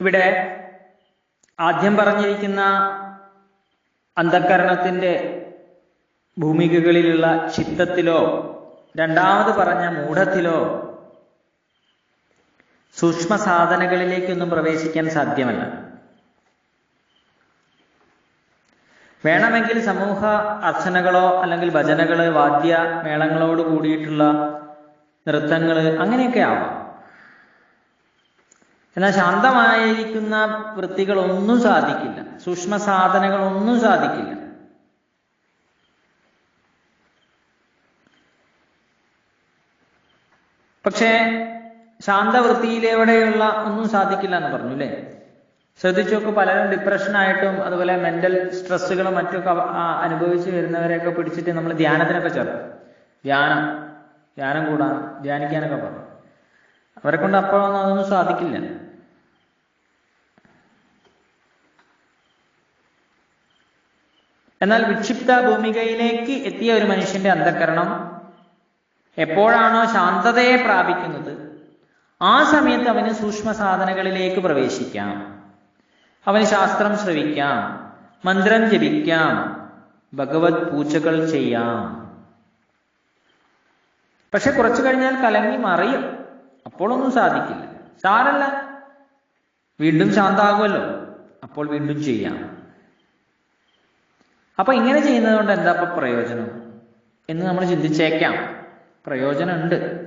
ഇവിടെ ആദ്യം പറഞ്ഞിരിക്കുന്ന അന്ധക്കരണത്തിന്റെ ഭൂമികകളിലുള്ള ചിത്തത്തിലോ രണ്ടാമത് പറഞ്ഞ മൂഢത്തിലോ സൂക്ഷ്മ സാധനകളിലേക്കൊന്നും പ്രവേശിക്കാൻ സാധ്യമല്ല. വേണമെങ്കിൽ സമൂഹ അർച്ചനകളോ അല്ലെങ്കിൽ ഭജനകൾ വാദ്യ മേളങ്ങളോട് കൂടിയിട്ടുള്ള നൃത്തങ്ങൾ അങ്ങനെയൊക്കെ ആവാം. എന്നാൽ ശാന്തമായിരിക്കുന്ന വൃത്തികളൊന്നും സാധിക്കില്ല. സൂക്ഷ്മ സാധനങ്ങളൊന്നും സാധിക്കില്ല. പക്ഷേ ശാന്തവൃത്തിയിലെവിടെയുള്ള ഒന്നും സാധിക്കില്ല എന്ന് പറഞ്ഞു അല്ലേ ശ്രദ്ധിച്ചു നോക്ക് പലരും ഡിപ്രഷനായിട്ടും അതുപോലെ മെന്റൽ സ്ട്രെസ്സുകളും മറ്റൊക്കെ അനുഭവിച്ച് വരുന്നവരെയൊക്കെ പിടിച്ചിട്ട് നമ്മൾ ധ്യാനത്തിനൊക്കെ ചേർക്കും. ധ്യാനം ധ്യാനം കൂടാൻ ധ്യാനിക്കാനൊക്കെ പറഞ്ഞു. അവരെ കൊണ്ട് അപ്പോഴൊന്നും അതൊന്നും സാധിക്കില്ല. എന്നാൽ വിക്ഷിപ്ത ഭൂമികയിലേക്ക് എത്തിയ ഒരു മനുഷ്യന്റെ അന്ധകരണം എപ്പോഴാണോ ശാന്തതയെ പ്രാപിക്കുന്നത് ആ സമയത്ത് അവന് സൂക്ഷ്മ സാധനകളിലേക്ക് പ്രവേശിക്കാം. അവന് ശാസ്ത്രം ശ്രവിക്കാം മന്ത്രം ജപിക്കാം ഭഗവത് പൂജകൾ ചെയ്യാം. പക്ഷെ കുറച്ചു കഴിഞ്ഞാൽ കലങ്ങി മറിയും. അപ്പോഴൊന്നും സാധിക്കില്ല. സാരല്ല. വീണ്ടും ശാന്താകുമല്ലോ. അപ്പോൾ വീണ്ടും ചെയ്യാം. അപ്പൊ ഇങ്ങനെ ചെയ്യുന്നത് കൊണ്ട് എന്താ ഇപ്പൊ പ്രയോജനം? എന്ന് നമ്മൾ ചിന്തിച്ചേക്കാം. പ്രയോജനമുണ്ട്.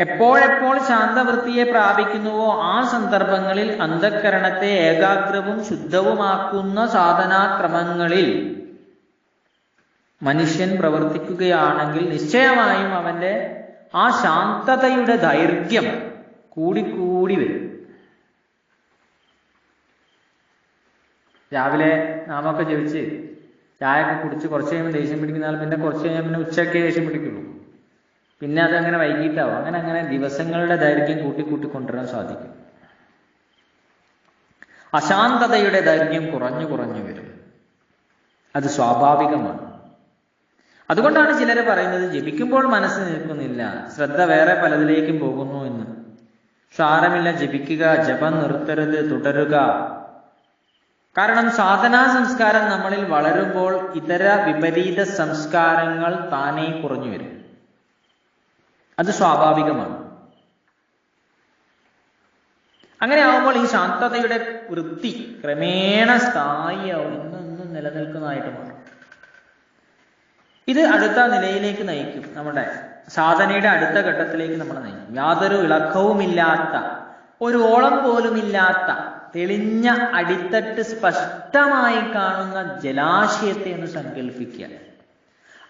എപ്പോഴെപ്പോൾ ശാന്തവൃത്തിയെ പ്രാപിക്കുന്നുവോ ആ സന്ദർഭങ്ങളിൽ അന്ധക്കരണത്തെ ഏകാഗ്രവും ശുദ്ധവുമാക്കുന്ന സാധനാക്രമങ്ങളിൽ മനുഷ്യൻ പ്രവർത്തിക്കുകയാണെങ്കിൽ നിശ്ചയമായും അവന്റെ ആ ശാന്തതയുടെ ദൈർഘ്യം കൂടിക്കൂടി വരും. രാവിലെ നാമൊക്കെ ജപിച്ച് ചായ ഒക്കെ കുടിച്ച് കുറച്ച് കഴിയുമ്പോൾ ദേഷ്യം പിടിക്കുന്നാൽ പിന്നെ കുറച്ച് കഴിഞ്ഞാൽ പിന്നെ ഉച്ചയ്ക്ക് ദേഷ്യം പിടിക്കുള്ളൂ. പിന്നെ അതങ്ങനെ വൈകിട്ടാവും. അങ്ങനെ അങ്ങനെ ദിവസങ്ങളുടെ ദൈർഘ്യം കൂട്ടിക്കൂട്ടിക്കൊണ്ടുവരാൻ കൂട്ടി കൊണ്ടുവരാൻ സാധിക്കും. അശാന്തതയുടെ ദൈർഘ്യം കുറഞ്ഞു കുറഞ്ഞു വരും. അത് സ്വാഭാവികമാണ്. അതുകൊണ്ടാണ് ചിലർ പറയുന്നത് ജപിക്കുമ്പോൾ മനസ്സ് നിൽക്കുന്നില്ല. ശ്രദ്ധ വേറെ പലതിലേക്കും പോകുന്നു എന്ന്. സാരമില്ല ജപിക്കുക ജപം നിർത്തരുത് തുടരുക. കാരണം സാധനാ സംസ്കാരം നമ്മളിൽ വളരുമ്പോൾ ഇതര വിപരീത സംസ്കാരങ്ങൾ താനേ കുറഞ്ഞു വരും. അത് സ്വാഭാവികമാണ്. അങ്ങനെ ആവുമ്പോൾ ഈ ശാന്തതയുടെ വൃത്തി ക്രമേണ സ്ഥായിയാവും. എന്നും നിലനിൽക്കുന്നതായിട്ട് മാറും. ഇത് അടുത്ത നിലയിലേക്ക് നയിക്കും. നമ്മുടെ സാധനയുടെ അടുത്ത ഘട്ടത്തിലേക്ക് നമ്മളെ നയിക്കും. യാതൊരു ഇളക്കവുമില്ലാത്ത ഒരു ഓളം പോലുമില്ലാത്ത തെളിഞ്ഞ അടിത്തട്ട് സ്പഷ്ടമായി കാണുന്ന ജലാശയത്തെ ഒന്ന് സങ്കല്പിക്കുക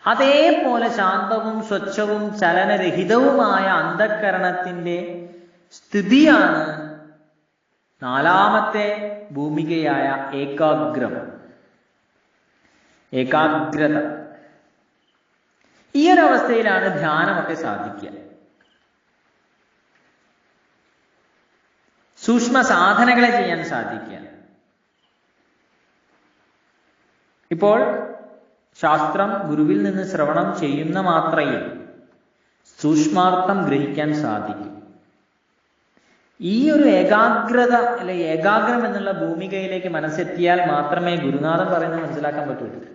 അതേപോലെ ശാന്തവും സ്വച്ഛവും ചലനരഹിതവുമായ അന്ധക്കരണത്തിന്റെ സ്ഥിതിയാണ് നാലാമത്തെ ഭൂമികയായ ഏകാഗ്രം. ഏകാഗ്രത. ഈ ഒരു അവസ്ഥയിലാണ് ധ്യാനമൊക്കെ സാധിക്കുക. സൂക്ഷ്മ സാധനകളെ ചെയ്യാൻ സാധിക്കുക. ഇപ്പോൾ ശാസ്ത്രം ഗുരുവിൽ നിന്ന് ശ്രവണം ചെയ്യുന്ന മാത്രയിൽ സൂക്ഷ്മാർത്ഥം ഗ്രഹിക്കാൻ സാധിക്കും. ഈ ഒരു ഏകാഗ്രത അല്ലെ ഏകാഗ്രം എന്നുള്ള ഭൂമികയിലേക്ക് മനസ്സെത്തിയാൽ മാത്രമേ ഗുരുനാഥൻ പറയുന്നത് മനസ്സിലാക്കാൻ പറ്റുള്ളൂ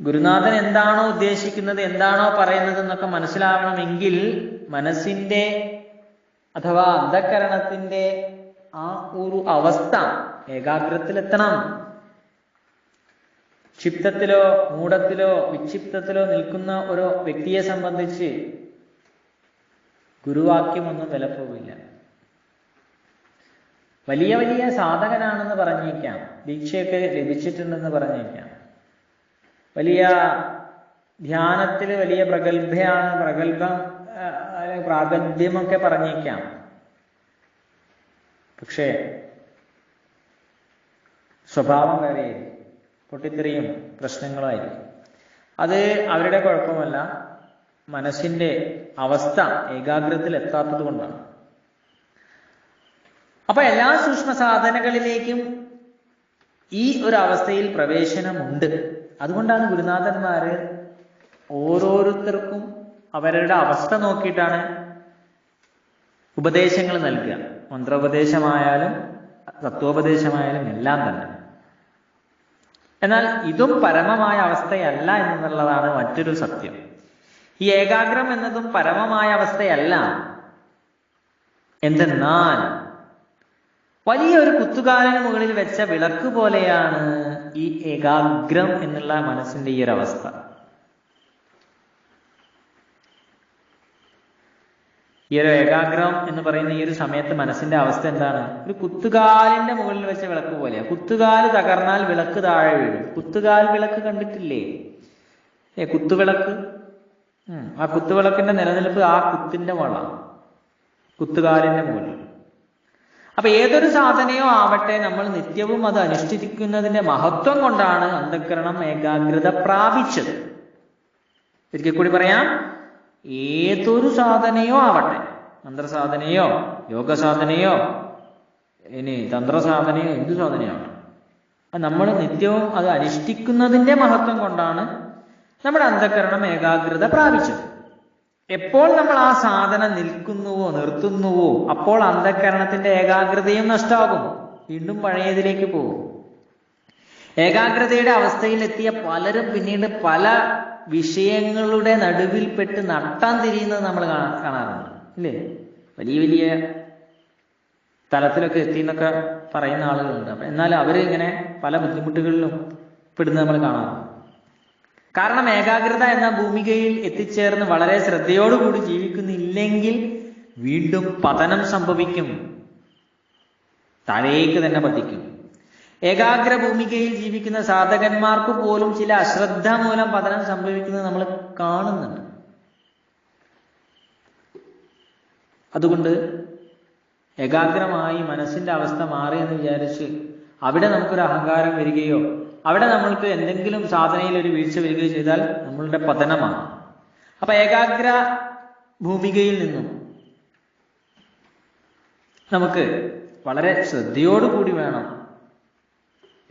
ഗുരുനാഥൻ എന്താണോ ഉദ്ദേശിക്കുന്നത് എന്താണോ പറയുന്നത് എന്നൊക്കെ മനസ്സിലാവണമെങ്കിൽ മനസ്സിന്റെ അഥവാ അന്ധകരണത്തിന്റെ ആ ഒരു അവസ്ഥ ഏകാഗ്രത്തിലെത്തണം. ക്ഷിപ്തത്തിലോ മൂഢത്തിലോ വിക്ഷിപ്തത്തിലോ നിൽക്കുന്ന ഒരു വ്യക്തിയെ സംബന്ധിച്ച് ഗുരുവാക്യമൊന്നും വിലപ്പോവില്ല. വലിയ വലിയ സാധകനാണെന്ന് പറഞ്ഞേക്കാം. ദീക്ഷയൊക്കെ ലഭിച്ചിട്ടുണ്ടെന്ന് പറഞ്ഞേക്കാം. വലിയ ധ്യാനത്തിൽ വലിയ പ്രഗത്ഭയാണ് പ്രഗത്ഭം ആ, പ്രാഗൽഭ്യമൊക്കെ പറഞ്ഞേക്കാം. പക്ഷേ സ്വഭാവം വരെ പൊട്ടിത്തെറിയും പ്രശ്നങ്ങളുമായിരിക്കും അത് അവരുടെ കുഴപ്പമല്ല. മനസ്സിന്റെ അവസ്ഥ ഏകാഗ്രത്തിൽ എത്താത്തത് കൊണ്ടാണ്. അപ്പൊ എല്ലാ സൂക്ഷ്മ സാധനകളിലേക്കും ഈ ഒരു അവസ്ഥയിൽ പ്രവേശനമുണ്ട്. അതുകൊണ്ടാണ് ഗുരുനാഥന്മാര് ഓരോരുത്തർക്കും അവരുടെ അവസ്ഥ നോക്കിയിട്ടാണ് ഉപദേശങ്ങൾ നൽകുക. മന്ത്രോപദേശമായാലും തത്വോപദേശമായാലും എല്ലാം തന്നെ. എന്നാൽ ഇതും പരമമായ അവസ്ഥയല്ല എന്നുള്ളതാണ് മറ്റൊരു സത്യം. ഈ ഏകാഗ്രം എന്നതും പരമമായ അവസ്ഥയല്ല. എന്തെന്നാൽ വലിയൊരു കുത്തുകാലിന് മുകളിൽ വെച്ച വിളക്ക് പോലെയാണ് ഈ ഏകാഗ്രം എന്നുള്ള മനസ്സിന്റെ ഈ ഒരവസ്ഥ ഈ ഒരു ഏകാഗ്രം എന്ന് പറയുന്ന ഈ ഒരു സമയത്ത് മനസ്സിന്റെ അവസ്ഥ എന്താണ്? ഒരു കുത്തുകാലിന്റെ മുകളിൽ വെച്ച വിളക്ക് പോലെയാ. കുത്തുകാൽ തകർന്നാൽ വിളക്ക് താഴെ വീഴും. കുത്തുകാൽ വിളക്ക് കണ്ടിട്ടില്ലേ? ഏ കുത്തുവിളക്ക്. ആ കുത്തുവിളക്കിന്റെ നിലനിൽപ്പ് ആ കുത്തിന്റെ മുകളാണ് കുത്തുകാലിന്റെ മുകളിൽ. അപ്പൊ ഏതൊരു സാധനയോ ആവട്ടെ നമ്മൾ നിത്യവും അത് അനുഷ്ഠിക്കുന്നതിന്റെ മഹത്വം കൊണ്ടാണ് അന്ധകരണം ഏകാഗ്രത പ്രാപിച്ചത്. ഒരിക്കൽ കൂടി പറയാം ഏതൊരു സാധനയോ ആവട്ടെ മന്ത്രസാധനയോ യോഗ സാധനയോ ഇനി തന്ത്രസാധനയോ എന്ത് സാധനയാവട്ടെ നമ്മൾ നിത്യവും അത് അനുഷ്ഠിക്കുന്നതിന്റെ മഹത്വം കൊണ്ടാണ് നമ്മുടെ അന്ധകരണം ഏകാഗ്രത പ്രാപിച്ചത്. എപ്പോൾ നമ്മൾ ആ സാധനം നിൽക്കുന്നുവോ നിർത്തുന്നുവോ അപ്പോൾ അന്ധകരണത്തിന്റെ ഏകാഗ്രതയും നഷ്ടമാകും. വീണ്ടും പഴയതിലേക്ക് പോകും. ഏകാഗ്രതയുടെ അവസ്ഥയിലെത്തിയ പലരും പിന്നീട് പല വിഷയങ്ങളുടെ നടുവിൽപ്പെട്ട് നട്ടാൻ തിരിയുന്നത് നമ്മൾ കാണാറുണ്ട്. ഇല്ലേ? വലിയ വലിയ തലത്തിലൊക്കെ എത്തി എന്നൊക്കെ പറയുന്ന ആളുകളുണ്ട്. എന്നാൽ അവർ ഇങ്ങനെ പല ബുദ്ധിമുട്ടുകളിലും പെടുന്നത് നമ്മൾ കാണാറുണ്ട്. കാരണം ഏകാഗ്രത എന്ന ഭൂമികയിൽ എത്തിച്ചേർന്ന് വളരെ ശ്രദ്ധയോടുകൂടി ജീവിക്കുന്നില്ലെങ്കിൽ വീണ്ടും പതനം സംഭവിക്കും. താഴേക്ക് തന്നെ പതിക്കും. ഏകാഗ്ര ഭൂമികയിൽ ജീവിക്കുന്ന സാധകന്മാർക്ക് പോലും ചില അശ്രദ്ധ മൂലം പതനം സംഭവിക്കുന്നത് നമ്മൾ കാണുന്നുണ്ട്. അതുകൊണ്ട് ഏകാഗ്രമായി മനസ്സിന്റെ അവസ്ഥ മാറിയെന്ന് വിചാരിച്ച് അവിടെ നമുക്കൊരു അഹങ്കാരം വരികയോ അവിടെ നമ്മൾക്ക് എന്തെങ്കിലും സാധനയിൽ ഒരു വീഴ്ച വരികയോ ചെയ്താൽ നമ്മളുടെ പതനമാണ്. അപ്പൊ ഏകാഗ്ര ഭൂമികയിൽ നിന്നും നമുക്ക് വളരെ ശ്രദ്ധയോടുകൂടി വേണം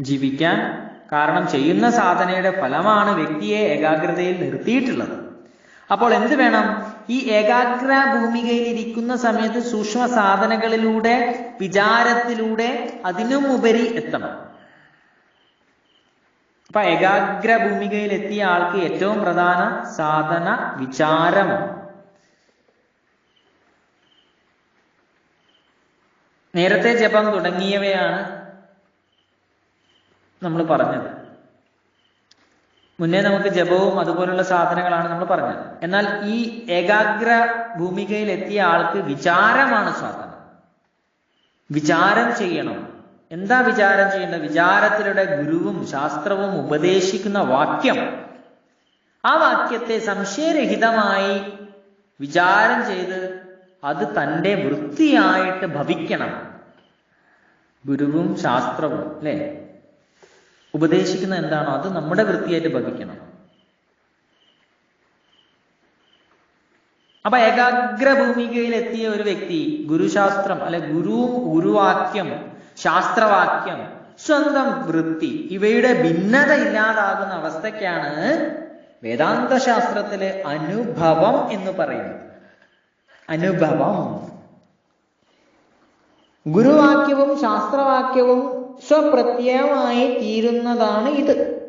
ജീവിക്കാൻ. കാരണം ചെയ്യുന്ന സാധനയുടെ ഫലമാണ് വ്യക്തിയെ ഏകാഗ്രതയിൽ നിർത്തിയിട്ടുള്ളത്. അപ്പോൾ എന്ത് വേണം? ഈ ഏകാഗ്ര ഭൂമികയിൽ ഇരിക്കുന്ന സമയത്ത് സൂക്ഷ്മ സാധനകളിലൂടെ വിചാരത്തിലൂടെ അതിനുമുപരി എത്തണം. അപ്പൊ ഏകാഗ്ര ഭൂമികയിൽ എത്തിയ ആൾക്ക് ഏറ്റവും പ്രധാന സാധന വിചാരം. നേരത്തെ ജപം തുടങ്ങിയവയാണ് നമ്മൾ പറഞ്ഞത്. മുന്നേ നമുക്ക് ജപവും അതുപോലുള്ള സാധനങ്ങളാണ് നമ്മൾ പറഞ്ഞത്. എന്നാൽ ഈ ഏകാഗ്ര ഭൂമികയിൽ എത്തിയ ആൾക്ക് വിചാരമാണ് സാധനം. വിചാരം ചെയ്യണം. എന്താ വിചാരം ചെയ്യേണ്ടത്? വിചാരത്തിലൂടെ ഗുരുവും ശാസ്ത്രവും ഉപദേശിക്കുന്ന വാക്യം. ആ വാക്യത്തെ സംശയരഹിതമായി വിചാരം ചെയ്ത് അത് തന്റെ വൃത്തിയായിട്ട് ഭവിക്കണം. ഗുരുവും ശാസ്ത്രവും അല്ലേ? ഉപദേശിക്കുന്ന എന്താണോ അത് നമ്മുടെ വൃത്തിയായിട്ട് ഭവിക്കണം. അപ്പൊ ഏകാഗ്ര ഭൂമികയിൽ എത്തിയ ഒരു വ്യക്തി ഗുരുശാസ്ത്രം അല്ലെ ഗുരു ഗുരുവാക്യം ശാസ്ത്രവാക്യം സ്വന്തം വൃത്തി ഇവയുടെ ഭിന്നത ഇല്ലാതാകുന്ന അവസ്ഥയ്ക്കാണ് വേദാന്ത ശാസ്ത്രത്തിലെ അനുഭവം എന്ന് പറയുന്നത്. അനുഭവം. ഗുരുവാക്യവും ശാസ്ത്രവാക്യവും സ്വപ്രത്യയമായി തീരുന്നതാണ് ഇത്.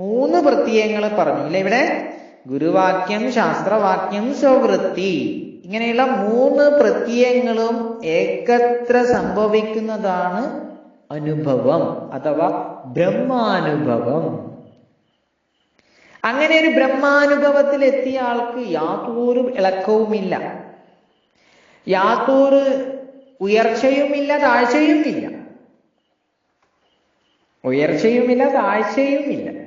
മൂന്ന് പ്രത്യയങ്ങൾ പറഞ്ഞു. ഇല്ല ഇവിടെ? ഗുരുവാക്യം ശാസ്ത്രവാക്യം സ്വവൃത്തി. ഇങ്ങനെയുള്ള മൂന്ന് പ്രത്യയങ്ങളും ഏകത്ര സംഭവിക്കുന്നതാണ് അനുഭവം അഥവാ ബ്രഹ്മാനുഭവം. അങ്ങനെ ഒരു ബ്രഹ്മാനുഭവത്തിൽ എത്തിയ ആൾക്ക് യാതൊരു ഇളക്കവുമില്ല. യാതൊരു ഉയർച്ചയുമില്ല താഴ്ചയുമില്ല. ഉയർച്ചയുമില്ല താഴ്ചയുമില്ല.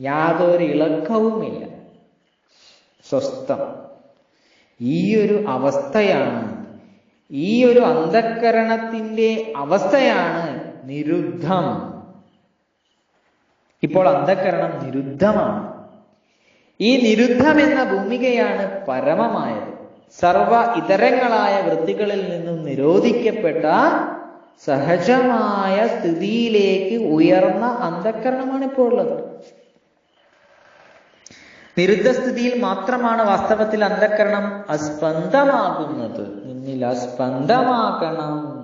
യാതൊരു ഇളക്കവുമില്ല. സ്വസ്ഥം. ഈ ഒരു അവസ്ഥയാണ്. ഈ ഒരു അന്ധക്കരണത്തിന്റെ അവസ്ഥയാണ് നിരുദ്ധം. ഇപ്പോൾ അന്ധക്കരണം നിരുദ്ധമാണ്. ഈ നിരുദ്ധം എന്ന ഭൂമികയാണ് പരമമായത്. സർവ ഇതരങ്ങളായ വൃത്തികളിൽ നിന്നും നിരോധിക്കപ്പെട്ട സഹജമായ സ്ഥിതിയിലേക്ക് ഉയർന്ന അന്ധക്കരണമാണ് ഇപ്പോൾ ഉള്ളത്. നിരുദ്ധ സ്ഥിതിയിൽ മാത്രമാണ് വാസ്തവത്തിൽ അന്ധക്കരണം അസ്പന്ദമാകുന്നത് നിന്നിൽ അസ്പന്ദമാകണം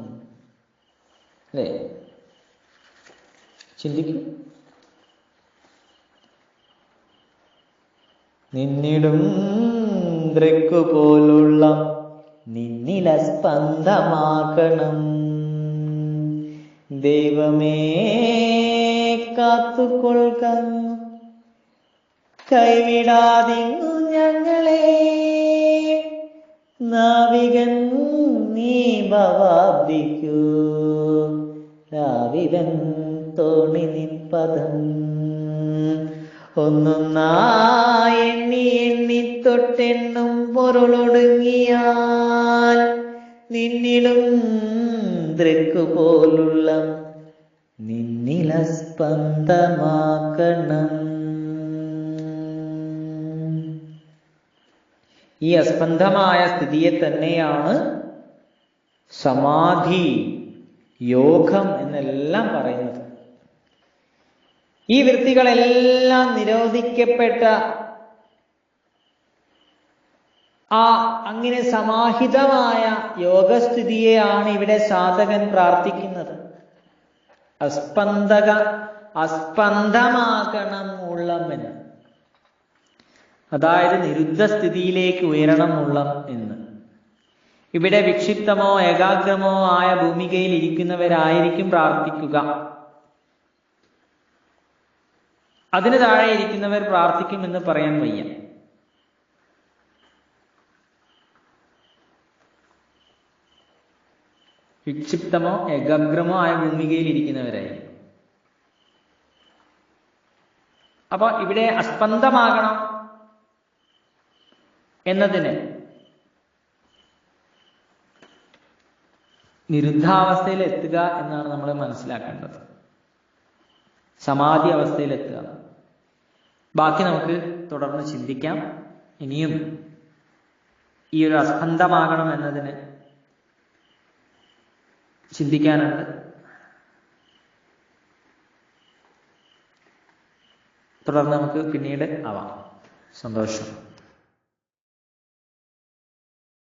അല്ലേ? ചിന്തിക്കും. നിന്നിടും ദ്രക്കു പോലുള്ള നിന്നില സ്പന്ദമാക്കണം ദൈവമേ കാത്തുകൊള്ളുക. കൈവിടാതിങ്ങു ഞങ്ങളെ. നാവികൻ നീ ഭവാബ്ദിക്കൂ. രാവിതൻ തോണി നിപ്പതം ഒന്നൊന്നായി എണ്ണി എണ്ണി തൊട്ടെണ്ണും പൊരുളൊടുങ്ങിയാൽ നിന്നിലും ദൃക്കു പോലുള്ള നിന്നില സ്പന്ദമാക്കണം. ഈ അസ്പന്ദമായ സ്ഥിതിയെ തന്നെയാണ് സമാധി യോഗം എന്നെല്ലാം പറയുന്നത്. ഈ വൃത്തികളെല്ലാം നിരോധിക്കപ്പെട്ട ആ അങ്ങനെ സമാഹിതമായ യോഗസ്ഥിതിയെയാണ് ഇവിടെ സാധകൻ പ്രാർത്ഥിക്കുന്നത്. അസ്പന്ദക അസ്പന്ദമാകണം ഉള്ളമെന്ന് അതായത് നിരുദ്ധ സ്ഥിതിയിലേക്ക് ഉയരണം ഉള്ളം എന്ന്. ഇവിടെ വിക്ഷിപ്തമോ ഏകാഗ്രമോ ആയ ഭൂമികയിൽ ഇരിക്കുന്നവരായിരിക്കും പ്രാർത്ഥിക്കുക. അതിന് താഴെ ഇരിക്കുന്നവർ പ്രാർത്ഥിക്കുമെന്ന് പറയാൻ വയ്യ. വിക്ഷിപ്തമോ ഏകാഗ്രമോ ആയ ഭൂമികയിൽ ഇരിക്കുന്നവരായി അപ്പൊ ഇവിടെ അസ്പന്ദമാകണം എന്നതിന്? നിരുദ്ധാവസ്ഥയിൽ എത്തുക എന്നാണ് നമ്മൾ മനസ്സിലാക്കേണ്ടത്. സമാധി അവസ്ഥയിൽ എത്തുക ബാക്കി നമുക്ക് തുടർന്ന് ചിന്തിക്കാം. ഇനിയും ഈ ഒരു അസ്പന്ദമാകണം എന്നതിന് ചിന്തിക്കാനുണ്ട്. തുടർന്ന് നമുക്ക് പിന്നീട് ആവാം. സന്തോഷം.